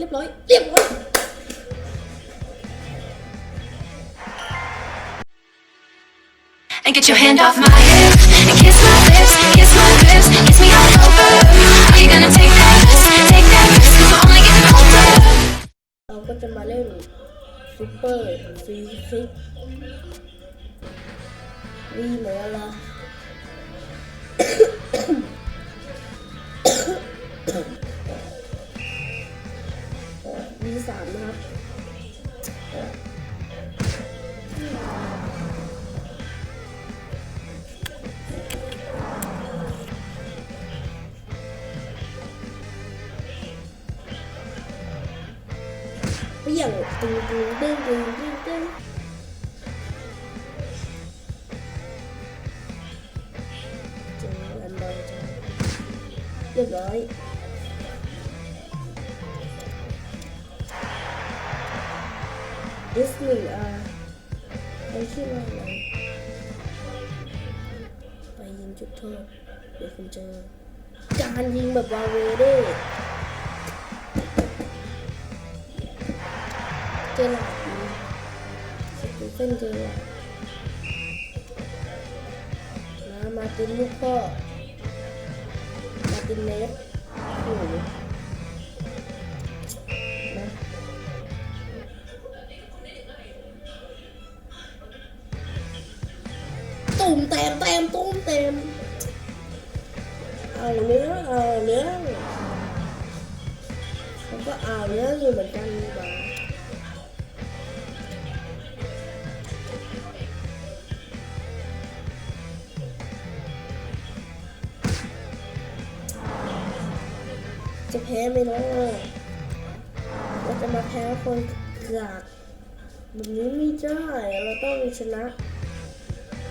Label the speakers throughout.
Speaker 1: เรียบร้อย เรียบร้อย
Speaker 2: And get your hand off my hip And kiss my lips, kiss my lips Kiss me all over Are you gonna take that risk, take that risk Cause we're only getting older
Speaker 1: เราก็จะมาเล่นซูเปอร์ฟรีคิกวีเหมือนละ เรียบร้อยดิสนีย์อะไปชื่อว่าอะไรไปยิงจุดโทษเดี๋ ยวคุณเจอการยิงแบบวาเวเด้เจอห ไมเนาะเราจะมาแพ้คนจากแบบนี้ไม่ได้เราต้องชนะ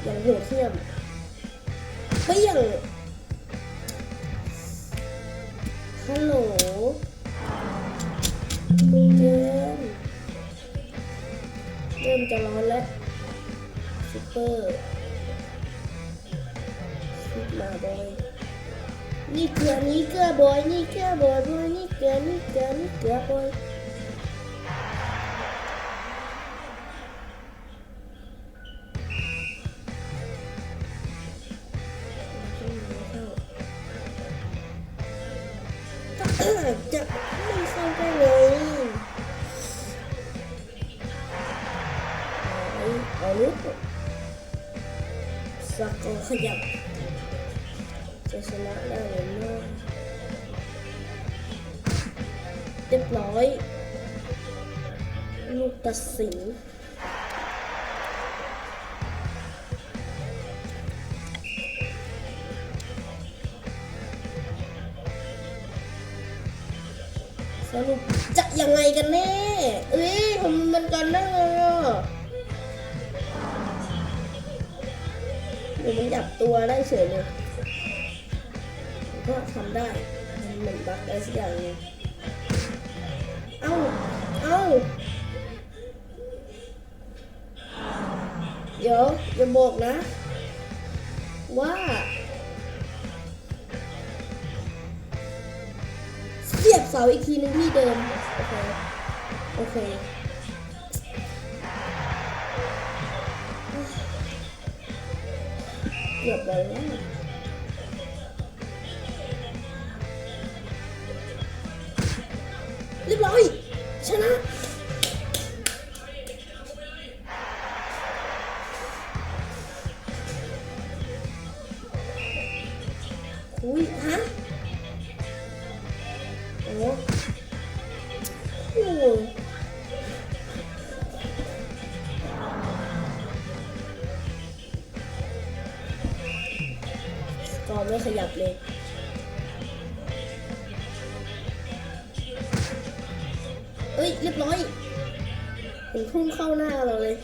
Speaker 1: อย่างโหดเหี้ยมเปี้ยงฮัลโหลเจมส์เริ่มจะร้อนแล้วซุปเปอร์ซุปมาบอย นี่เกลือนี่เกลือบอยนี่เกลือบอยบอยนี่เกลือนี่เกลือนี่เกลือบอยจะไม่เข้าได้เอาเอาลูกสกอร์ขยับ อยลูกตัดสินสรุปจะยังไงกันแน่เอ้ยทำมันกันได้ไงอะเดี๋ยวมันหยับตัวได้เฉยเลย ก็ทำได้ มันเหมือนบักอะไรสักอย่างเลย เอ้า เอ้า เดี๋ยวอย่าบอกนะ ว่าเสียบเสาอีกทีหนึงที่เดิม โอเค โอเคเกือบไปแล้ว เรียบร้อยชนะอุ้ยฮะโอ้โหสกอไม่ขยับเลย เรียบร้อยเห็นพุ่งเข้าหน้าเราเลย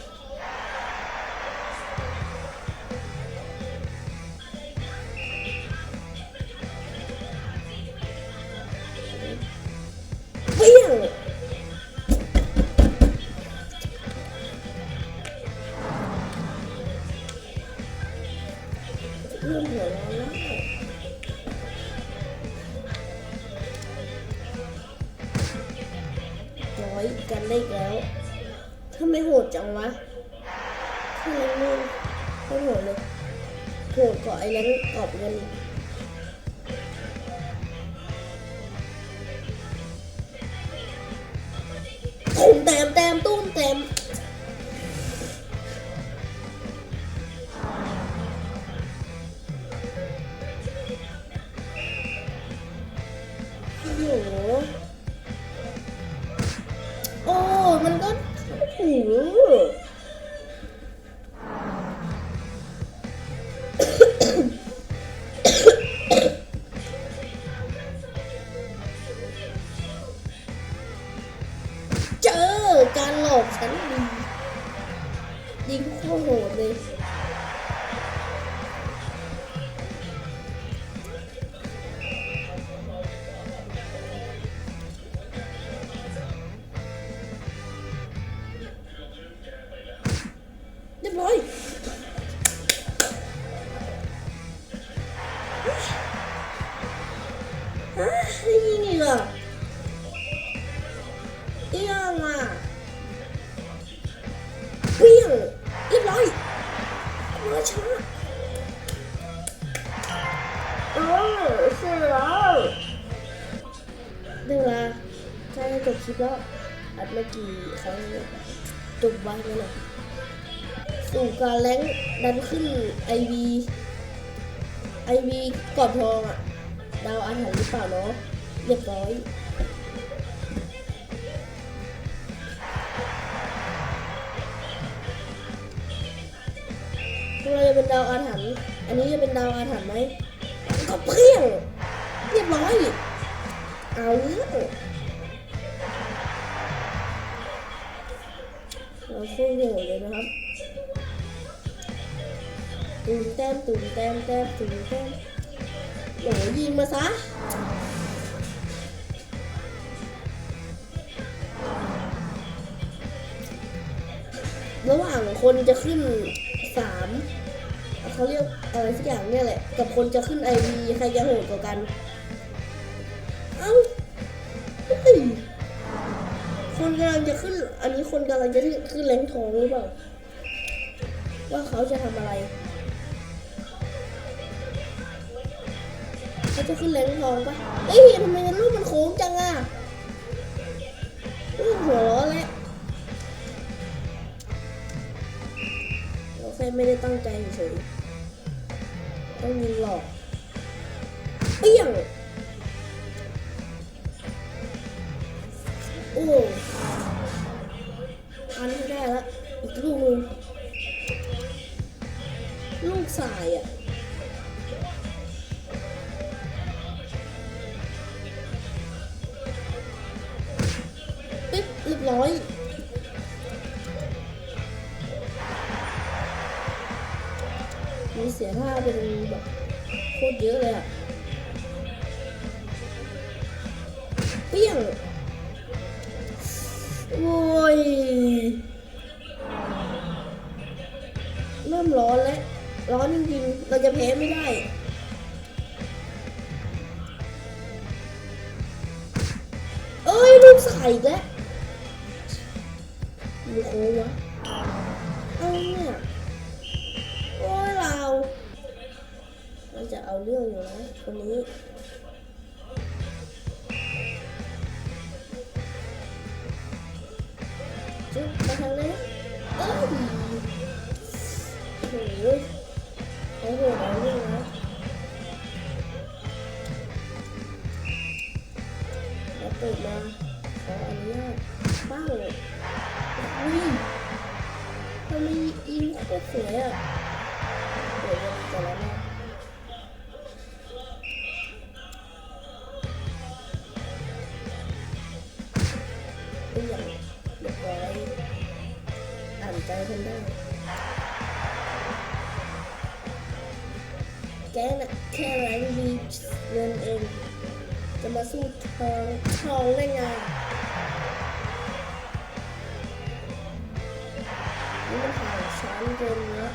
Speaker 1: เปี้ยงเริ่มหัวแล้วำไมโหดจังวะทำไมไม่ไม่โหดเลยโหดกว่าไอ้นั้นกอบเงินคุมเต็มเต็ม อัดมากี่ครั้งเนี่ยจบไว้แล้วนะสู่การแรงดันขึ้นไอวีไอวีกอดทองอะดาวอาถรรพ์หรือเปล่าเนาะเรียบร้อยเราจะเป็นดาวอาถรรพ์อันนี้จะเป็นดาวอาถรรพ์ไหมก็เพี้ยงเรียบร้อยเอาเรื่อง เราโคตรโหดเลยนะครับตูมแต้มตูมแต้มแต้มตูมแต้มโหยิงมาซะระหว่างคนจะขึ้นสามเขาเรียกอะไรสักอย่างเนี่ยแหละ กับคนจะขึ้นไอวีใครจะโหดกว่ากัน เอ้าเฮ้ย คนกำลังจะขึ้น อันนี้คนกำลังจะขึ้นแรงทองหรือเปล่า ว่าเขาจะทำอะไร เขาจะขึ้นแรงทองปะเอ้ยทำไมรูปมันโค้งจังอะรูปหัวล้อแล้วเราแค่ไม่ได้ตั้งใจเฉยต้องยิงหลอกเปี้ยง โอ้อันไม่ได้ละอีกลูกนึงลูกสายอะปิ๊บเรียบร้อยมีเสียท่าเป็นแบบโคตรเยอะเลยอะเปี้ยง แพ้ไม่ได้เอ้ยลูกใส่อีกแล้วมีโควะเอาเนี่ยโอ้ยเรา มันจะเอาเรื่องอยู่นะคนนี้จุ๊บมาทางนี้เอ้ยโอ้โแกน่ะแค่ไรมีเงินเอง จะมาสู้ทองทองได้ไงนี่มันห่าชั้นเกินนะ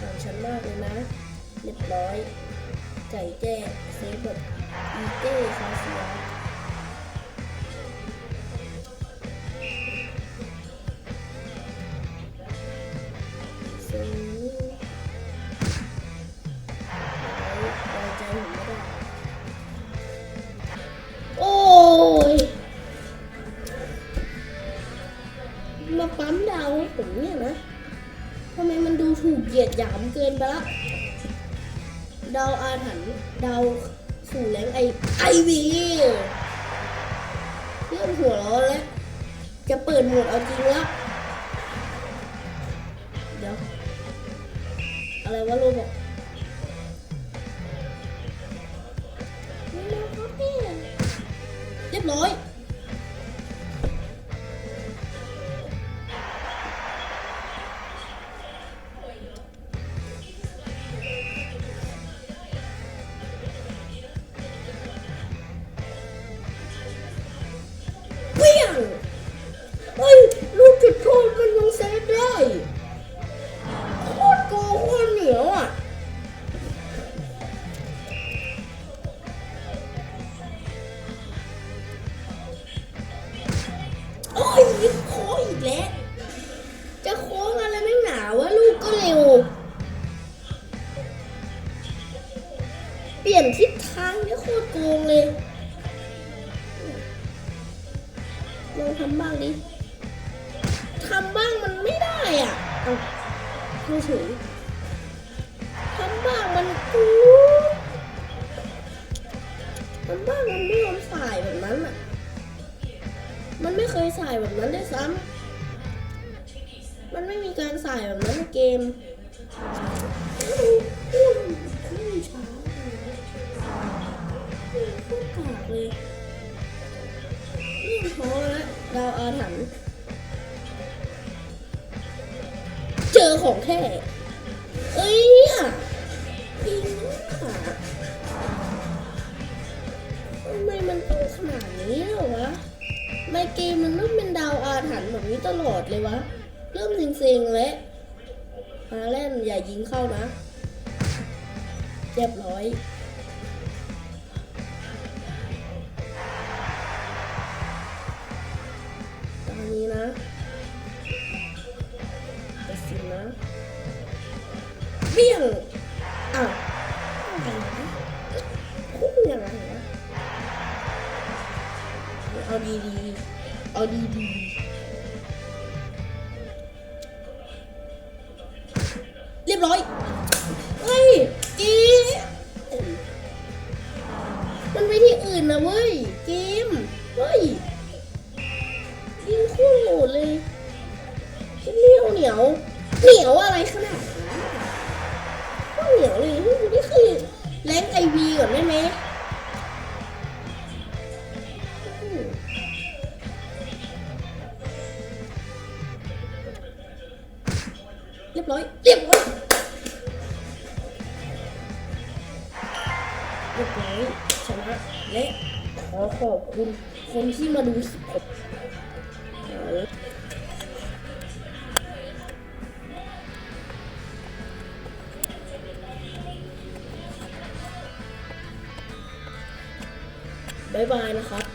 Speaker 1: หาชั้นมากเลยนะเรียบร้อย ไก่แจ้เซฟแบบอีเก้คาเซีย ดูถูกเหยียดหยามเกินไปละดาวอาถรรพ์ดาวสู่แรงไอไอวีเริ่มหัวร้อนแล้ว จะเปิดโหมดเอาจริงแล้วเดี๋ยว อะไรวะโรบอกไม่รู้ครับเรียบร้อย แล้วจะโค้งอะไรไม่หนาวะลูกก็เร็ว เปลี่ยนทิศทางนี่โคตรโกงเลยลองทำบ้างดิทำบ้างมันไม่ได้อะเอาไม่ถึงทำบ้างมันกูทำบ้างมันไม่ยอมใส่แบบนั้นอะ มันไม่เคยใส่แบบนั้นด้วยซ้ำ มันไม่มีการใส่แบบนั้นในเกมไม่มีช้าเลยโคตรกากเลยเรื่องท้อแล้วดาวอาถรรพ์เจอของแท้เอ้ยเนี่ยปิงอะทำไมมันต้องขนาดนี้เหรอวะ ในเกมมันต้องเป็นดาวอาถรรพ์แบบนี้ตลอดเลยวะ เริ่มเซ็งๆแล้วฮาแลนด์อย่ายิงเข้านะเรียบร้อยตอนนี้นะตัดสินนะเบี้ยงอ้าวอะไรนะพุ่งยังไงวะเอาดีๆเอาดีๆ เฮ้ยเกมเฮ้ยยิงคู่โหดเลยเหนียวเหนียวเหนียวอะไรขนาดนั้นโคตรเหนียวเลยนี่คือแรงไอวีก่อนได้ไหมอืมเรียบร้อยเรียบร้อยเรียบร้อยชนะและ ขอขอบคุณคนที่มาดูคลิปผมบายบายนะครับ